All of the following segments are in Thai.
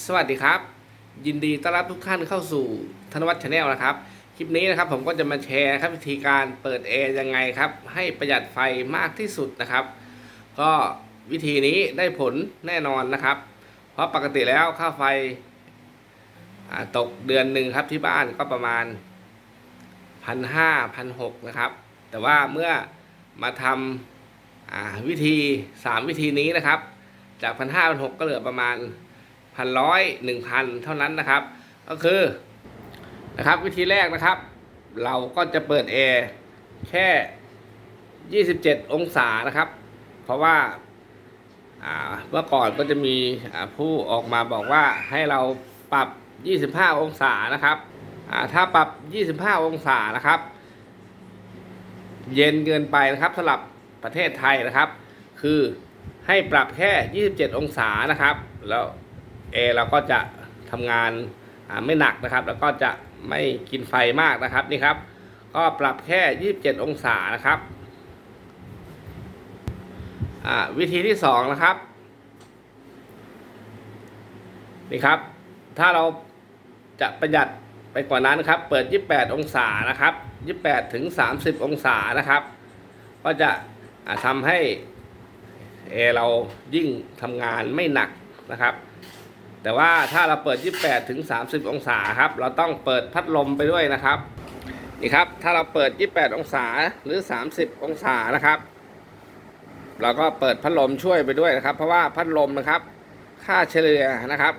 สวัสดีครับ ยินดีต้อนรับทุกท่านเข้าสู่ธนวัฒน์ชาแนลนะครับ คลิปนี้นะครับผมก็จะมาแชร์ครับวิธีการเปิดแอร์ยังไงครับ ให้ประหยัดไฟมากที่สุดนะครับ ก็วิธีนี้ได้ผลแน่นอนนะครับ เพราะปกติแล้วค่าไฟตกเดือนหนึ่งครับที่บ้านก็ประมาณพันห้าพันหกนะครับ แต่ว่าเมื่อมาทำวิธีสามวิธีนี้นะครับ จากพันห้าพันหกก็เหลือประมาณ พันร้อยหนึ่งพันเท่านั้นนะครับ ก็คือนะครับวิธีแรกนะครับ เราก็จะเปิดแอร์แค่ 27 องศานะครับ เพราะว่าเมื่อก่อนก็จะมีผู้ออกมาบอกว่าให้เราปรับ 25 องศานะครับ ถ้าปรับ 25 องศานะครับ เย็นเกินไปนะครับสำหรับประเทศไทยนะครับ คือให้ปรับแค่ 27 องศานะครับ แล้ว เอร์เราก็จะทำงานไม่หนักนะครับ แล้วก็จะไม่กินไฟมากนะครับนี่ครับ ก็ปรับแค่ 27 องศานะครับวิธีที่2นะครับนี่ครับ ถ้าเราจะประหยัดไปกว่านั้นครับ เปิด 28 องศานะครับ 28 ถึง 30 องศานะครับ ก็จะทำให้เอร์เรายิ่งทำงานไม่หนักนะครับ แต่ว่าถ้าเราเปิด 28ถึง30 องศาครับ เราต้องเปิดพัดลมไปด้วยนะครับ นี่ครับ ถ้าเราเปิด 28 องศาหรือ 30 องศานะครับ เราก็เปิดพัดลมช่วยไปด้วยนะครับ เพราะว่าพัดลมนะครับ ค่าเฉลี่ยนะครับ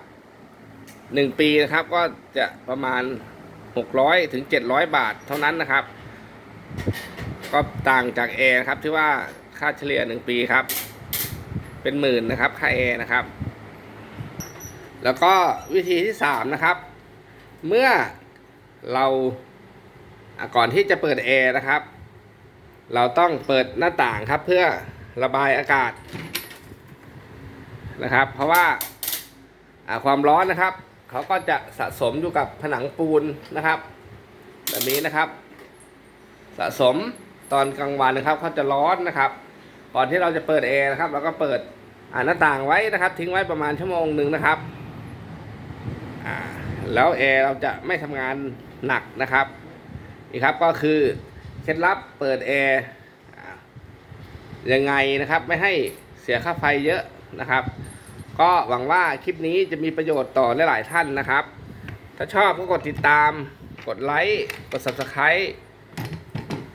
1 ปีนะครับก็จะประมาณ 600ถึง700 บาทเท่านั้นนะครับ ก็ต่างจากแอร์ครับที่ว่าค่าเฉลี่ย 1 ปีครับ เป็นหมื่นนะครับ ค่าแอร์นะครับ แล้วก็วิธีที่สามนะครับ เมื่อเราก่อนที่จะเปิดแอร์นะครับ เราต้องเปิดหน้าต่างครับเพื่อระบายอากาศนะครับ เพราะว่าความร้อนนะครับเขาก็จะสะสมอยู่กับผนังปูนนะครับ แบบนี้นะครับ สะสมตอนกลางวันนะครับเขาจะร้อนนะครับ ก่อนที่เราจะเปิดแอร์นะครับเราก็เปิดหน้าต่างไว้นะครับ ทิ้งไว้ประมาณชั่วโมงหนึ่งนะครับ แล้วแอร์เราจะไม่ทำงานหนักนะครับนี่ครับก็คือเคล็ดลับเปิดแอร์อ่ายังไงนะครับไม่ให้เสียค่าไฟเยอะนะครับ ก็หวังว่าคลิปนี้จะมีประโยชน์ต่อหลายๆท่านนะครับ ถ้าชอบก็กดติดตาม กดไลค์กด subscribe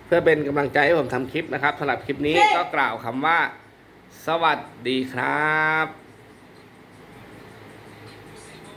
เพื่อเป็นกำลังใจให้ผมทำคลิปนะครับสำหรับคลิปนี้ก็กล่าวคำว่า สวัสดีครับ